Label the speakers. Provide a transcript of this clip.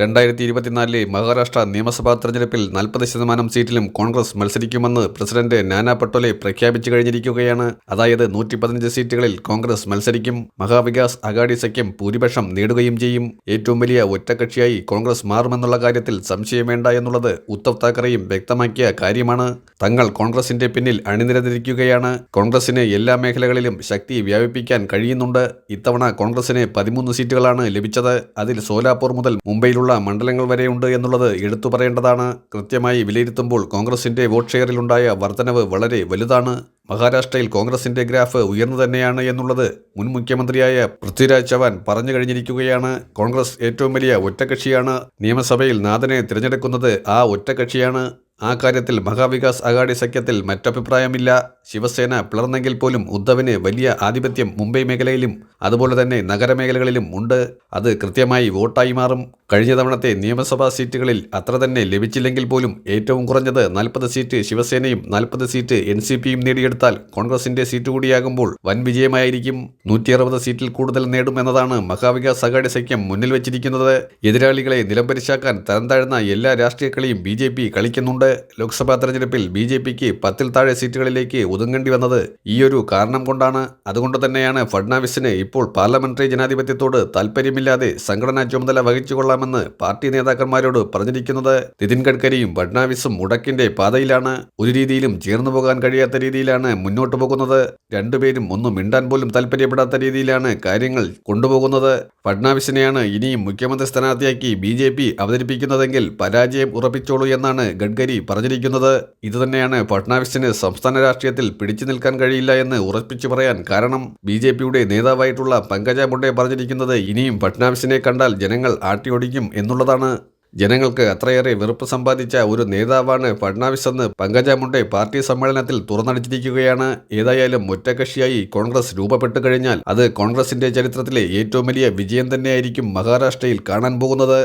Speaker 1: രണ്ടായിരത്തി ഇരുപത്തിനാലിലെ മഹാരാഷ്ട്ര നിയമസഭാ തെരഞ്ഞെടുപ്പിൽ നാൽപ്പത് ശതമാനം സീറ്റിലും കോൺഗ്രസ് മത്സരിക്കുമെന്ന് പ്രസിഡന്റ് നാനാ പട്ടോലെ പ്രഖ്യാപിച്ചു കഴിഞ്ഞിരിക്കുകയാണ്. അതായത് നൂറ്റി പതിനഞ്ച് സീറ്റുകളിൽ കോൺഗ്രസ് മത്സരിക്കും മഹാവികാസ് അഗാഡി സഖ്യം ഭൂരിപക്ഷം നേടുകയും ചെയ്യും. ഏറ്റവും വലിയ ഒറ്റക്കക്ഷിയായി കോൺഗ്രസ് മാറുമെന്നുള്ള കാര്യത്തിൽ സംശയം വേണ്ട എന്നുള്ളത് ഉദ്ധവ് താക്കറെയും വ്യക്തമാക്കിയ കാര്യമാണ്. തങ്ങൾ കോൺഗ്രസിന്റെ പിന്നിൽ അണിനിരന്നിരിക്കുകയാണ്. കോൺഗ്രസിന് എല്ലാ മേഖലകളിലും ശക്തി വ്യാപിപ്പിക്കാൻ കഴിയുന്നുണ്ട്. ഇത്തവണ കോൺഗ്രസിന് പതിമൂന്ന് സീറ്റുകളാണ് ലഭിച്ചത്. അതിൽ സോലാപൂർ മുതൽ മുംബൈയിലുള്ള മണ്ഡലങ്ങൾ വരെയുണ്ട് എന്നുള്ളത് എടുത്തു പറയേണ്ടതാണ്. കൃത്യമായി വിലയിരുത്തുമ്പോൾ കോൺഗ്രസിന്റെ വോട്ട് ഷെയറിലുണ്ടായ വർധനവ് വളരെ വലുതാണ്. മഹാരാഷ്ട്രയിൽ കോൺഗ്രസിന്റെ ഗ്രാഫ് ഉയർന്നു തന്നെയാണ് എന്നുള്ളത് മുൻ മുഖ്യമന്ത്രിയായ പൃഥ്വിരാജ് ചവാൻ പറഞ്ഞു കഴിഞ്ഞിരിക്കുകയാണ്. കോൺഗ്രസ് ഏറ്റവും വലിയ ഒറ്റകക്ഷിയാണ്. നിയമസഭയിൽ നാഥനെ തിരഞ്ഞെടുക്കുന്നത് ആ ഒറ്റകക്ഷിയാണ്. ആ കാര്യത്തിൽ മഹാവികാസ് അഗാഡി സഖ്യത്തിൽ മറ്റഭിപ്രായമില്ല. ശിവസേന പിളർന്നെങ്കിൽ പോലും ഉദ്ധവിന് വലിയ ആധിപത്യം മുംബൈ മേഖലയിലും അതുപോലെ തന്നെ നഗരമേഖലകളിലും ഉണ്ട്. അത് കൃത്യമായി വോട്ടായി മാറും. കഴിഞ്ഞ തവണത്തെ നിയമസഭാ സീറ്റുകളിൽ അത്ര തന്നെ ലഭിച്ചില്ലെങ്കിൽ പോലും ഏറ്റവും കുറഞ്ഞത് നാൽപ്പത് സീറ്റ് ശിവസേനയും നാൽപ്പത് സീറ്റ് എൻ സി പിയും നേടിയെടുത്താൽ കോൺഗ്രസിന്റെ സീറ്റ് കൂടിയാകുമ്പോൾ വൻ വിജയമായിരിക്കും. നൂറ്റി അറുപത് സീറ്റിൽ കൂടുതൽ നേടും എന്നതാണ് മഹാവികാസ് അഘാടി സഖ്യം മുന്നിൽ വെച്ചിരിക്കുന്നത്. എതിരാളികളെ നിലംപരിശാക്കാൻ തരം താഴ്ന്ന എല്ലാ രാഷ്ട്രീയ കളിയും ബി ജെ പി കളിക്കുന്നുണ്ട്. ലോക്സഭാ തെരഞ്ഞെടുപ്പിൽ ബി ജെ പിക്ക് പത്തിൽ താഴെ സീറ്റുകളിലേക്ക് ഒതുങ്ങേണ്ടി വന്നത് ഈയൊരു കാരണം കൊണ്ടാണ്. അതുകൊണ്ട് തന്നെയാണ് ഫഡ്നാവിസിന് ഇപ്പോൾ പാർലമെന്ററി ജനാധിപത്യത്തോട് താല്പര്യമില്ലാതെ സംഘടനാ ചുമതല വഹിച്ചുകൊള്ളാമെന്ന് പാർട്ടി നേതാക്കന്മാരോട് പറഞ്ഞിരിക്കുന്നത് നിതിൻ ഗഡ്കരിയും ഫഡ്നാവിസും മുടക്കിന്റെ പാതയിലാണ്. ഒരു രീതിയിലും ചേർന്നു പോകാൻ കഴിയാത്ത രീതിയിലാണ് മുന്നോട്ട് പോകുന്നത്. രണ്ടുപേരും ഒന്നും മിണ്ടാൻ പോലും താല്പര്യപ്പെടാത്ത രീതിയിലാണ് കാര്യങ്ങൾ കൊണ്ടുപോകുന്നത്. ഫഡ്നാവിസിനെയാണ് ഇനിയും മുഖ്യമന്ത്രി സ്ഥാനാർത്ഥിയാക്കി ബി ജെ പി അവതരിപ്പിക്കുന്നതെങ്കിൽ പരാജയം ഉറപ്പിച്ചോളൂ എന്നാണ് ഗഡ്കരി പറഞ്ഞിരിക്കുന്നത്. ഇതുതന്നെയാണ് ഫഡ്നാവിസിന് സംസ്ഥാന രാഷ്ട്രീയത്തിൽ പിടിച്ചു നിൽക്കാൻ കഴിയില്ല എന്ന് ഉറപ്പിച്ചു പറയാൻ കാരണം ബി ജെ പിയുടെ നേതാവായിട്ടുള്ള പങ്കജ മുണ്ടെ പറഞ്ഞിരിക്കുന്നത് ഇനിയും ഫഡ്നാവിസിനെ കണ്ടാൽ ജനങ്ങൾ ആട്ടിയൊടിക്കും എന്നുള്ളതാണ്. ജനങ്ങൾക്ക് അത്രയേറെ വെറുപ്പ് സമ്പാദിച്ച ഒരു നേതാവാണ് ഫഡ്നാവിസ് എന്ന് പങ്കജ മുണ്ടെ പാർട്ടി സമ്മേളനത്തിൽ തുറന്നടിച്ചിരിക്കുകയാണ്. ഏതായാലും ഒറ്റകക്ഷിയായി കോൺഗ്രസ് രൂപപ്പെട്ടു കഴിഞ്ഞാൽ അത് കോൺഗ്രസിന്റെ ചരിത്രത്തിലെ ഏറ്റവും വലിയ വിജയം തന്നെയായിരിക്കും മഹാരാഷ്ട്രയിൽ കാണാൻ പോകുന്നത്.